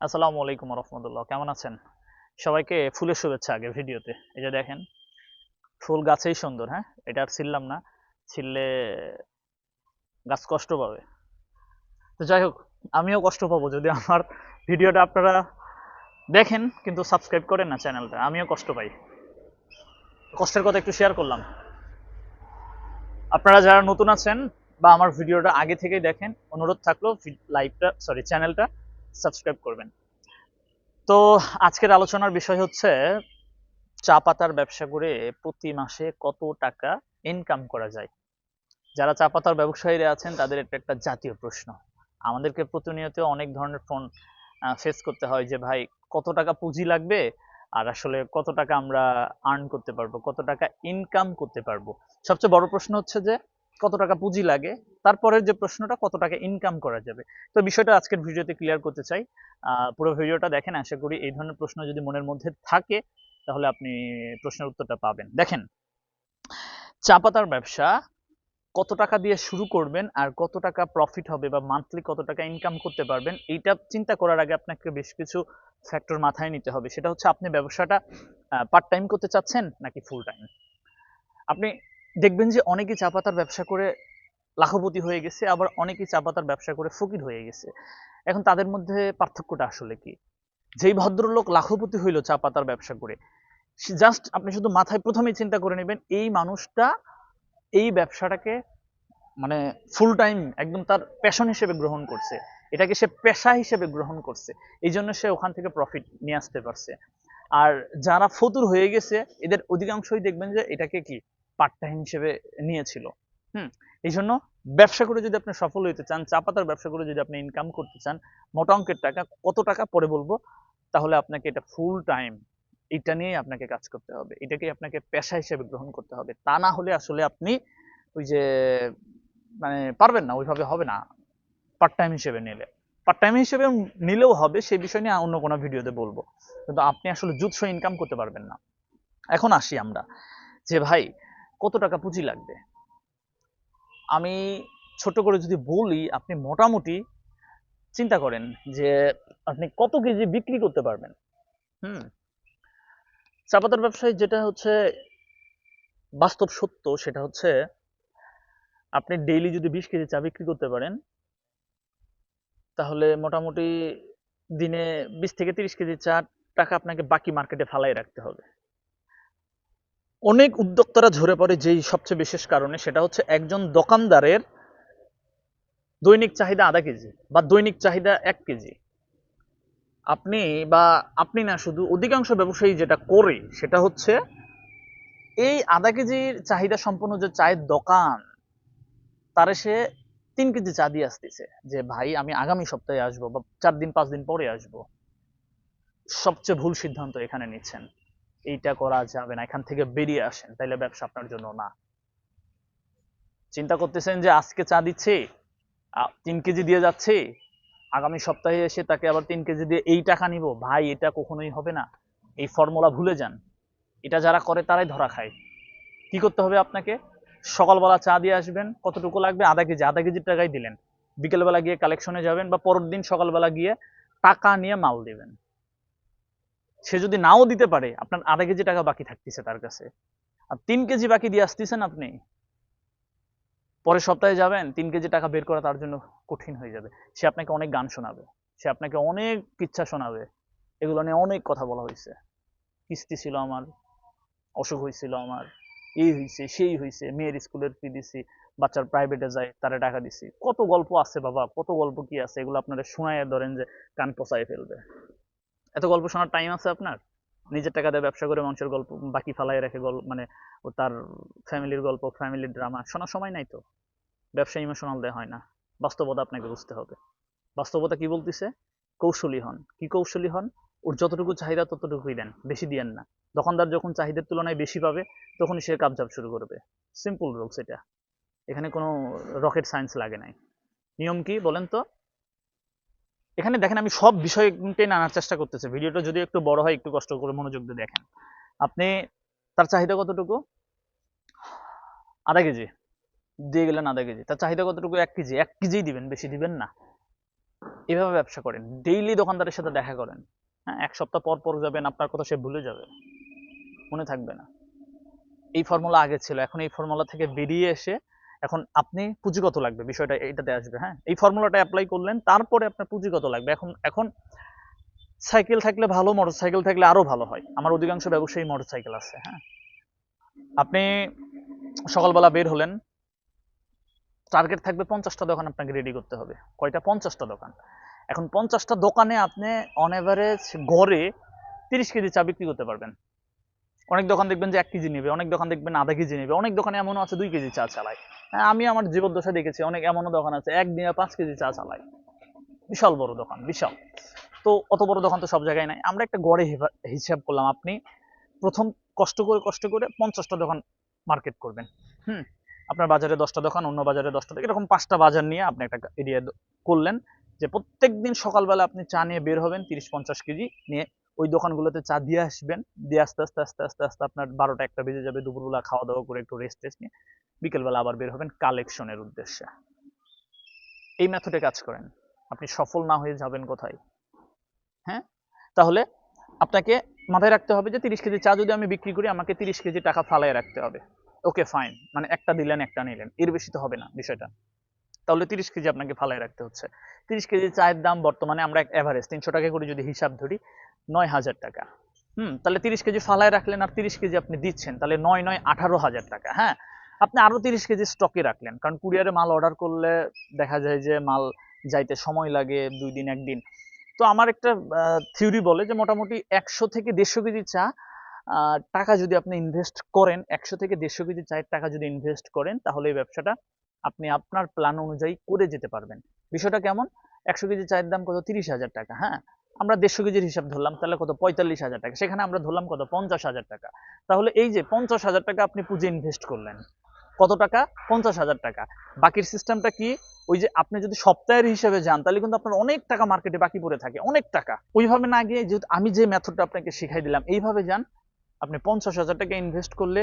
আসসালামু আলাইকুম রহমতুল্লাহ কেমন আছেন? সবাইকে ফুলের শুভেচ্ছা আগে ভিডিওতে। এই যে দেখেন, ফুল গাছেই সুন্দর হ্যাঁ? এটা আর ছিললাম না, ছিললে গাছ কষ্ট পাবে। তো যাই হোক, আমিও কষ্ট পাবো যদি আমার ভিডিওটা আপনারা দেখেন, কিন্তু সাবস্ক্রাইব করেন না চ্যানেলটা, আমিও কষ্ট পাই। কষ্টের কথা একটু শেয়ার করলাম। আপনারা যারা নতুন আছেন বা আমার ভিডিওটা আগে থেকেই দেখেন, অনুরোধ থাকল লাইভটা সরি চ্যানেলটা সাবস্ক্রাইব করবেন। তো আজকের আলোচনার বিষয় হচ্ছে, চা পাতার ব্যবসা করে প্রতি মাসে কত টাকা ইনকাম করা যায়? যারা চা পাতার ব্যবসায়ীরা আছেন, তাদের এটা একটা জাতীয় প্রশ্ন। আমাদেরকে প্রতিনিয়ত অনেক ধরনের ফোন ফেস করতে হয় যে, ভাই, কত টাকা পুঁজি লাগবে? আর আসলে কত টাকা আমরা আর্ন করতে পারব? কত টাকা ইনকাম করতে পারব? সবচেয়ে বড় প্রশ্ন হচ্ছে যে কত টাকা পুঁজি লাগে, তারপরের যে প্রশ্নটা, কত টাকা ইনকাম করা যাবে। তো বিষয়টা আজকের ভিডিওতে ক্লিয়ার করতে চাই। পুরো ভিডিওটা দেখেন, আশা করি এই ধরনের প্রশ্ন যদি মনের মধ্যে থাকে, তাহলে আপনি প্রশ্নের উত্তরটা পাবেন। দেখেন, চা পাতার ব্যবসা কত টাকা দিয়ে শুরু করবেন আর কত টাকা প্রফিট হবে বা মান্থলি কত টাকা ইনকাম করতে পারবেন, এইটা চিন্তা করার আগে আপনাকে বেশ কিছু ফ্যাক্টর মাথায় নিতে হবে। সেটা হচ্ছে, আপনি ব্যবসাটা পার্ট টাইম করতে চাচ্ছেন নাকি ফুল টাইম আপনি দেখবেন যে অনেকেই চা পাতার ব্যবসা করে লাখপতি হয়ে গেছে, আবার অনেকেই চা পাতার ব্যবসা করে ফকির হয়ে গেছে। এখন তাদের মধ্যে পার্থক্যটা আসলে কি? যেই ভদ্রলোক লাখপতি হইল চা পাতার ব্যবসা করে জাস্ট আপনি শুধু মাথায় প্রথমেই চিন্তা করে নেবেন, এই মানুষটা এই ব্যবসাটাকে মানে ফুল টাইম একদম তার প্যাশন হিসেবে গ্রহণ করছে। এটাকে সে পেশা হিসেবে গ্রহণ করছে। এই জন্য সে ওখান থেকে প্রফিট নিয়ে আসতে পারছে। আর যারা ফতুর হয়ে গেছে, এদের অধিকাংশই দেখবেন যে এটাকে কি? পার্ট টাইম হিসেবে নিয়েছিল। হুম। এই জন্য ব্যবসা করে যদি আপনি সফল হইতে চান চা পাতার ব্যবসা করে যদি আপনি ইনকাম করতে চান মোটা অঙ্কের টাকা কত টাকা পরে বলব? তাহলে আপনাকে এটা ফুল টাইম এটা নিয়ে আপনাকে কাজ করতে হবে। এটাকে আপনাকে পেশা হিসেবে গ্রহণ করতে হবে। তা না হলে আসলে আপনি ওই যে মানে পারবেন না ওইভাবে হবে না পার্ট টাইম হিসেবে নিলে। পার্ট টাইম হিসেবে নিলেও হবে সেই বিষয় নিয়ে অন্য কোনো ভিডিওতে বলব। কিন্তু আপনি আসলে জুৎস ইনকাম করতে পারবেন না। এখন আসি আমরা যে ভাই কত টাকা পুঁজি লাগবে? আমি ছোট করে যদি বলি, আপনি মোটামুটি চিন্তা করেন যে আপনি কত কেজি বিক্রি করতে পারবেন। হুম? চাপাতার ব্যবসায় যেটা হচ্ছে বাস্তব সত্য, সেটা হচ্ছে আপনি ডেইলি যদি বিশ কেজি চা বিক্রি করতে পারেন, তাহলে মোটামুটি দিনে বিশ থেকে তিরিশ কেজি চা টাকা আপনাকে বাকি মার্কেটে ফালাই রাখতে হবে। অনেক উদ্যোক্তারা ঝরে পড়ে যেই সবচেয়ে বিশেষ কারণে, সেটা হচ্ছে একজন দোকানদারের দৈনিক চাহিদা আধা কেজি বা দৈনিক চাহিদা এক কেজি। আপনি বা আপনি না, শুধু অধিকাংশ ব্যবসায়ী যেটা করে, সেটা হচ্ছে এই আধা কেজির চাহিদা সম্পন্ন যে চায়ের দোকান, তারে সে তিন কেজি চা দিয়ে আসতেছে যে, ভাই, আমি আগামী সপ্তাহে আসব বা চার দিন, পাঁচ দিন পরে আসব। সবচেয়ে ভুল সিদ্ধান্ত এখানে নিচ্ছেন। এইটা করা যাবে না, এখান থেকে বেরিয়ে আসেন, তাইলে ব্যবসা আপনার জন্য না। চিন্তা করতেছেন যে আজকে চা দিচ্ছি তিন কেজি দিয়ে যাচ্ছি, আগামী সপ্তাহে এসে তাকে আবার তিন কেজি দিয়ে এই টাকা নিব, ভাই এটা কখনোই হবে না, এই ফর্মুলা ভুলে যান। এটা যারা করে তারাই ধরা খায়। কি করতে হবে আপনাকে? সকালবেলা চা দিয়ে আসবেন, কতটুকু লাগবে? আধা কেজি, আধা কেজির টাকাই দিলেন। বিকেলবেলা গিয়ে কালেকশনে যাবেন বা পরের দিন সকালবেলা গিয়ে টাকা নিয়ে মাল দিবেন। সে যদি নাও দিতে পারে, আপনার আধা কেজি টাকা বাকি থাকতেছে তার কাছে। আর তিন কেজি বাকি দিয়ে আসতেছেন আপনি, পরের সপ্তাহে যাবেন, তিন কেজি টাকা বের করা তার জন্য কঠিন হয়ে যাবে। সে আপনাকে অনেক গান শোনাবে, সে আপনাকে অনেক কিচ্ছা শোনাবে। এগুলো নিয়ে অনেক কথা বলা হয়েছে। কিস্তি ছিল আমার, অসুখ হয়েছিল আমার, এই হয়েছে, সেই হয়েছে, মেয়ের স্কুলের ফি দিছি, বাচ্চার প্রাইভেটে যায় তারা টাকা দিছি। কত গল্প আছে বাবা, কত গল্প কি আছে, এগুলো আপনারা শোনায় ধরেন যে কান পচায় ফেলবে। এত গল্প শোনার টাইম আছে আপনার? নিজের টাকা দিয়ে ব্যবসা করে মানুষের গল্প বাকি ফালাই রেখে গল্প মানে তার ফ্যামিলির গল্প ফ্যামিলির ড্রামা শোনার সময় নাই তো। ব্যবসা ইমোশনাল দেওয়া হয় না। বাস্তবতা আপনাকে বুঝতে হবে। বাস্তবতা কি বলতেছে? কৌশলী হন। কি কৌশলী হন? ওর যতটুকু চাহিদা ততটুকুই দেন, বেশি দিয়েন না। দোকানদার যখন চাহিদার তুলনায় বেশি পাবে, তখনই সে কাবজাব শুরু করবে। সিম্পল রুলস এটা। এখানে কোনো রকেট সায়েন্স লাগে নাই। নিয়ম কি বলেন তো? এখানে দেখেন আমি সব বিষয় টেনে আনার চেষ্টা করতেছি। ভিডিওটা যদি একটু বড় হয়, একটু কষ্ট করে মনোযোগ দিয়ে দেখেন। আপনি তার চাহিদা কতটুকু? আধা কেজি। দিয়ে গেলেন আধা কেজি। তার চাহিদা কতটুকু? এক কেজি। এক কেজিই দিবেন, বেশি দিবেন না। এভাবে ব্যবসা করেন। ডেইলি দোকানদারের সাথে দেখা করেন। হ্যাঁ এক সপ্তাহ পর পর যাবেন, আপনার কথা সে ভুলে যাবে। মনে থাকবে না। এই ফর্মুলা আগে ছিল। এখন এই ফর্মুলা থেকে বেরিয়ে এসে এখন আপনি পুঁজি কত লাগবে, বিষয়টা এইটাতে আসবে হ্যাঁ? এই ফর্মুলাটা অ্যাপ্লাই করলেন, তারপরে আপনার পুঁজি কত লাগবে। এখন এখন সাইকেল থাকলে ভালো মোটর সাইকেল থাকলে আরও ভালো হয়। আমার অধিকাংশ ব্যবসায়ী মোটর সাইকেল আছে হ্যাঁ? আপনি সকালবেলা বের হলেন টার্গেট থাকবে পঞ্চাশটা দোকান আপনাকে রেডি করতে হবে। কয়টা? পঞ্চাশটা দোকান। এখন পঞ্চাশটা দোকানে আপনি অন এভারেজ গড়ে তিরিশ কেজি চা বিক্রি করতে পারবেন। অনেক দোকান দেখবেন যে এক কেজি নেবে, অনেক দোকান দেখবেন আধা কেজি নেবে, অনেক দোকানে এমনও আছে দুই কেজি চা চালায়। হ্যাঁ আমি আমার জীবদ্দশা দেখেছি, অনেক এমনও দোকান আছে একদিনে পাঁচ কেজি চা চালায়। বিশাল বড় দোকান, বিশাল। তো অত বড় দোকান তো সব জায়গায় নাই। আমরা একটা গড়ে হিসাব করলাম, আপনি প্রথম কষ্ট করে কষ্ট করে পঞ্চাশটা দোকান মার্কেট করবেন। হুম, আপনার বাজারে দশটা দোকান, অন্য বাজারে দশটা দোকান, এরকম পাঁচটা বাজার নিয়ে আপনি একটা এরিয়া করলেন যে প্রত্যেক দিন সকালবেলা আপনি চা নিয়ে বের হবেন, তিরিশ পঞ্চাশ কেজি নিয়ে ওই দোকানগুলোতে চা দিয়ে আসবেন। দিয়ে আস্তে আস্তে আস্তে আস্তে আস্তে আপনার বারোটা একটা বেজে যাবে। দুপুরবেলা খাওয়া দাওয়া করে একটু রেস্ট টেস্ট নিয়ে বিকেলবেলা আবার বের হবেন কালেকশনের উদ্দেশ্যে। এই মেথডে কাজ করেন। আপনি সফল না হয়ে যাবেন কোথায়? হ্যাঁ? তাহলে আপনাকে মাথায় রাখতে হবে যে তিরিশ কেজি চা যদি আমি বিক্রি করি, আমাকে তিরিশ কেজি টাকা ফালায় রাখতে হবে। ওকে ফাইন মানে একটা দিলেন, একটা নিলেন। এর বেশি তো হবে না বিষয়টা। তাহলে তিরিশ কেজি আপনাকে ফালাই রাখতে হচ্ছে। তিরিশ কেজি চায়ের দাম বর্তমানে আমরা এভারেজ তিনশো টাকা করে যদি হিসাব ধরি, নয় হাজার টাকা। হুম, তাহলে তিরিশ কেজি ফালায় রাখলেন আর তিরিশ কেজি আপনি দিচ্ছেন, তাহলে নয় নয়, আঠারো হাজার টাকা হ্যাঁ? আপনি আরও তিরিশ কেজি স্টকে রাখলেন, কারণ কুরিয়ারে মাল অর্ডার করলে দেখা যায় যে মাল যাইতে সময় লাগে, দুই দিন একদিন তো আমার একটা থিওরি বলে যে মোটামুটি একশো থেকে দেড়শো কেজি চা টাকা যদি আপনি ইনভেস্ট করেন, একশো থেকে দেড়শো কেজি চায়ের টাকা যদি ইনভেস্ট করেন, তাহলে এই ব্যবসাটা আপনি আপনার প্ল্যান অনুযায়ী করে যেতে পারবেন। বিষয়টা কেমন? একশো কেজি চায়ের দাম কত? তিরিশ হাজার টাকা হ্যাঁ? আমরা দেড়শো কেজির হিসাব ধরলাম, তাহলে কত? পঁয়তাল্লিশ হাজার টাকা। সেখানে আমরা ধরলাম কত? পঞ্চাশ হাজার টাকা। তাহলে এই যে পঞ্চাশ হাজার টাকা আপনি পুঁজি ইনভেস্ট করলেন, কত টাকা? পঞ্চাশ হাজার টাকা। বাকির সিস্টেমটা কি? ওই যে আপনি যদি সপ্তাহের হিসেবে যান, তাহলে কিন্তু আপনার অনেক টাকা মার্কেটে বাকি পড়ে থাকে, অনেক টাকা। ওইভাবে না গিয়ে যেহেতু আমি যে মেথডটা আপনাকে শিখাই দিলাম, এইভাবে যান। আপনি পঞ্চাশ হাজার টাকা ইনভেস্ট করলে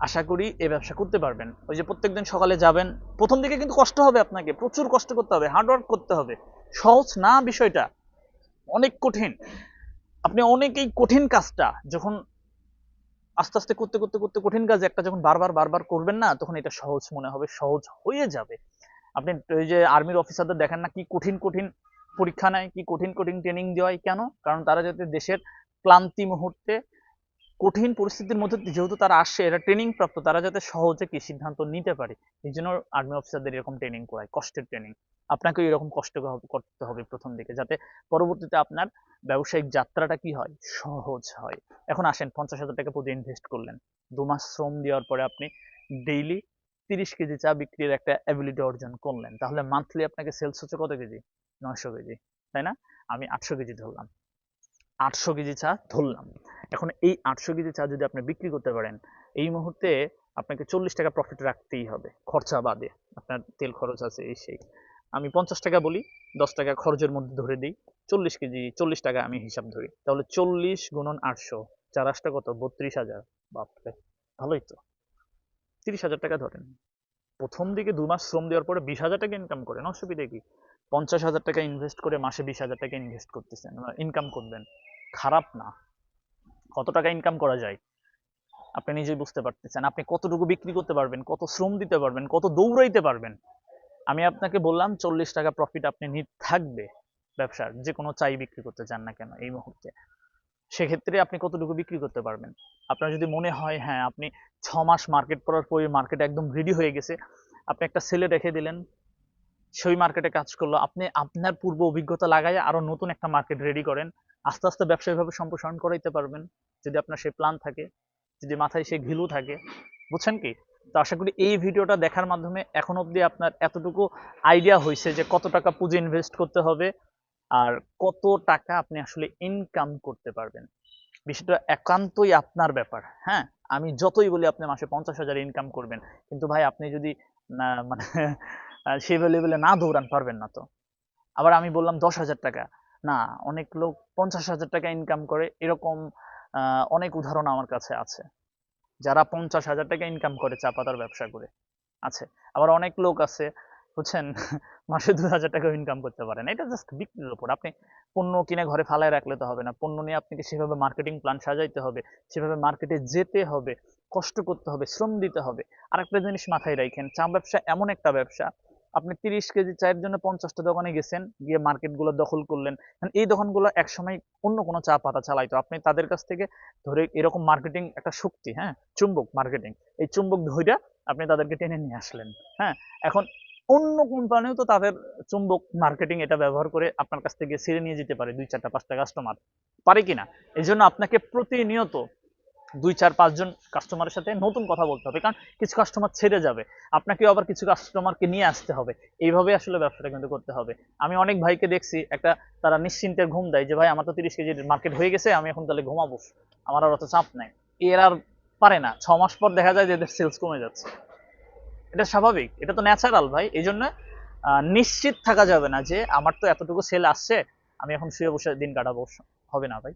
আশা করি এই ব্যবসা করতে পারবেন। ওই যে প্রত্যেকদিন সকালে যাবেন, প্রথম দিকে কিন্তু কষ্ট হবে আপনাকে, প্রচুর কষ্ট করতে হবে হার্ডওয়ার্ক করতে হবে। সহজ না বিষয়টা, অনেক কঠিন। আপনি অনেক এই কঠিন কাজটা, যখন আস্তে আস্তে করতে করতে করতে কঠিন কাজ একটা যখন বারবার বারবার করবেন না, তখন এটা সহজ মনে হবে, সহজ হয়ে যাবে। আপনি ওই যে আর্মির অফিসারদের দেখেন না কি কঠিন কঠিন পরীক্ষা নেয়, কি কঠিন কঠিন ট্রেনিং দেওয়ায় কেন? কারণ তারা যাতে দেশের ক্লান্তি মুহূর্তে কঠিন পরিস্থিতির মধ্যে যেহেতু তারা আসছে এরা ট্রেনিং প্রাপ্ত, তারা যাতে সহজে কি সিদ্ধান্ত নিতে পারে। এই জন্য আর্মি অফিসারদের এরকম ট্রেনিং করায়, কষ্টের ট্রেনিং আপনাকে এরকম কষ্ট করতে হবে প্রথম দিকে, যাতে পরবর্তীতে আপনার ব্যবসায়িক যাত্রাটা কি হয়? সহজ হয়। এখন আসেন, পঞ্চাশ হাজার টাকা পুঁজি ইনভেস্ট করলেন। দু মাস শ্রম দেওয়ার পরে আপনি ডেইলি তিরিশ কেজি চা বিক্রির একটা অ্যাবিলিটি অর্জন করলেন। তাহলে মান্থলি আপনাকে সেলস হচ্ছে কত কেজি? নয়শো কেজি, তাই না? আমি আটশো কেজি ধরলাম। আটশো কেজি চা ধরলাম। এখন এই আটশো কেজি চা যদি আপনি বিক্রি করতে পারেন, এই মুহূর্তে আপনাকে চল্লিশ টাকা প্রফিট রাখতেই হবে, খরচা বাদে। আপনার তেল খরচ আছে এই সেই। আমি পঞ্চাশ টাকা বলি, দশ টাকা খরচের মধ্যে ধরে দিই, চল্লিশ কেজি, চল্লিশ টাকা আমি হিসাব ধরি। তাহলে চল্লিশ গুণন আটশো, চার আসটা কত? বত্রিশ হাজার। বাপরে, ভালোই তো। তিরিশ হাজার টাকা ধরেন। প্রথম দিকে দু মাস শ্রম দেওয়ার পরে বিশ হাজার টাকা ইনকাম করেন, অসুবিধা কি? পঞ্চাশ হাজার টাকা ইনভেস্ট করে মাসে বিশ হাজার টাকা ইনভেস্ট করতেছেন ইনকাম করবেন। খারাপ না। কত টাকা ইনকাম করা যায়, আপনি নিজেই বুঝতে পারতেছেন। আপনি কতটুকু বিক্রি করতে পারবেন, কত শ্রম দিতে পারবেন, কত দৌড়াইতে পারবেন। আমি আপনাকে বললাম, চল্লিশ টাকা প্রফিট আপনি নিট থাকবে ব্যবসার যে কোনো চাই বিক্রি করতে চান না কেন এই মুহূর্তে। সেক্ষেত্রে আপনি কতটুকু বিক্রি করতে পারবেন? আপনার যদি মনে হয় হ্যাঁ আপনি ছ মাস মার্কেট করার পরে মার্কেট একদম রেডি হয়ে গেছে, আপনি একটা সেলে রেখে দিলেন, সেই মার্কেটে কাজ করল, আপনি আপনার পূর্ব অভিজ্ঞতা লাগাই আরও নতুন একটা মার্কেট রেডি করেন আস্তে আস্তে ব্যবসায়িকভাবে সম্প্রসারণ করাইতে পারবেন, যদি আপনার সেই প্ল্যান থাকে, যদি মাথায় সেই ঘিলু থাকে। বুঝছেন কি? তো আশা করি এই ভিডিওটা দেখার মাধ্যমে এখন অবধি আপনার এতটুকু আইডিয়া হয়েছে যে কত টাকা পুঁজি ইনভেস্ট করতে হবে আর কত টাকা আপনি আসলে ইনকাম করতে পারবেন। বিষয়টা একান্তই আপনার ব্যাপার হ্যাঁ? আমি যতই বলি আপনি মাসে পঞ্চাশ হাজার ইনকাম করবেন, কিন্তু ভাই আপনি যদি মানে সেই না দৌড়ান পারবেন না তো। আবার আমি বললাম দশ হাজার টাকা না, অনেক লোক পঞ্চাশ হাজার টাকা ইনকাম করে, এরকম অনেক উদাহরণ আমার কাছে আছে। যারা পঞ্চাশ হাজার টাকা ইনকাম করে চা পাতার ব্যবসা করে, আছে। আবার অনেক লোক আছে, বুঝছেন? মাসে দু হাজার টাকা ইনকাম করতে পারেন এটা জাস্ট বিক্রির উপর। আপনি পণ্য কিনে ঘরে ফালায় রাখলে তো হবে না। পণ্য নিয়ে আপনাকে সেভাবে মার্কেটিং প্ল্যান সাজাইতে হবে, সেভাবে মার্কেটে যেতে হবে, কষ্ট করতে হবে, শ্রম দিতে হবে। আর একটা জিনিস মাথায় রাখেন, চা ব্যবসা এমন একটা ব্যবসা আপনি তিরিশ কেজি চায়ের জন্য পঞ্চাশটা দোকানে গেছেন, গিয়ে মার্কেটগুলো দখল করলেন। এই দোকানগুলো একসময় অন্য কোনো চা পাতা চালাইতো। আপনি তাদের কাছ থেকে ধরে এরকম মার্কেটিং একটা শক্তি হ্যাঁ চুম্বক মার্কেটিং এই চুম্বক ধৈর্য আপনি তাদেরকে টেনে নিয়ে আসলেন হ্যাঁ। এখন অন্য কোম্পানিও তো তাদের চুম্বক মার্কেটিং এটা ব্যবহার করে আপনার কাছ থেকে ছিঁড়ে নিয়ে যেতে পারে, দুই চারটা, পাঁচটা কাস্টমার পারে কিনা? এই জন্য আপনাকে প্রতিনিয়ত দুই, চার পাঁচজন কাস্টমারের সাথে নতুন কথা বলতে হবে, কারণ কিছু কাস্টমার ছেড়ে যাবে। আপনাকে আবার কিছু কাস্টমারকে নিয়ে আসতে হবে। এইভাবে আসলে ব্যবসাটা কিন্তু করতে হবে। আমি অনেক ভাইকে দেখছি, একটা তারা নিশ্চিন্তের ঘুম দেয় যে, ভাই, আমার তো তিরিশ কেজির মার্কেট হয়ে গেছে, আমি এখন তাহলে ঘুমাবো। আমার আর অত চাপ নাই। এর আর পারে না। ছ মাস পর দেখা যায় যে, এদের সেলস কমে যাচ্ছে। এটা স্বাভাবিক। এটা তো ন্যাচারাল ভাই। এই জন্য নিশ্চিত থাকা যাবে না যে, আমার তো এতটুকু সেল আসছে, আমি এখন শুয়ে বসে দিন কাটাবো। হবে না, ভাই।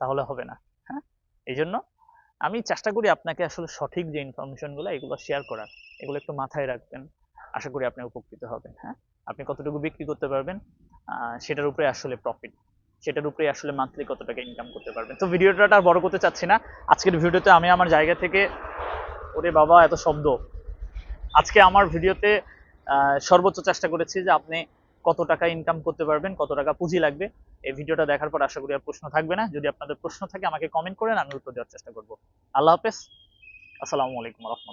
তাহলে হবে না। হ্যাঁ? এই জন্য আমি চেষ্টা করি আপনাকে আসলে সঠিক যে ইনফরমেশনগুলো এগুলো শেয়ার করার। এগুলো একটু মাথায় রাখবেন। আশা করি আপনি উপকৃত হবেন হ্যাঁ? আপনি কতটুকু বিক্রি করতে পারবেন সেটার উপরে আসলে প্রফিট সেটার উপরে আসলে মান্থলি কত টাকা ইনকাম করতে পারবেন। তো ভিডিওটা আর বড় করতে চাচ্ছি না। আজকের ভিডিওতে আমি আমার জায়গা থেকে, ওরে বাবা, এত শব্দ। আজকে আমার ভিডিওতে সর্বোচ্চ চেষ্টা করেছি যে আপনি কত টাকা ইনকাম করতে পারবেন, কত টাকা পুঁজি লাগবে, এই ভিডিওটা দেখার পর আশা করি আর প্রশ্ন থাকবে না। যদি আপনাদের প্রশ্ন থাকে আমাকে কমেন্ট করেন আমি উত্তর দেওয়ার চেষ্টা করব। আল্লাহ হাফেজ। আসসালামু আলাইকুম রহমতুল্লাহ।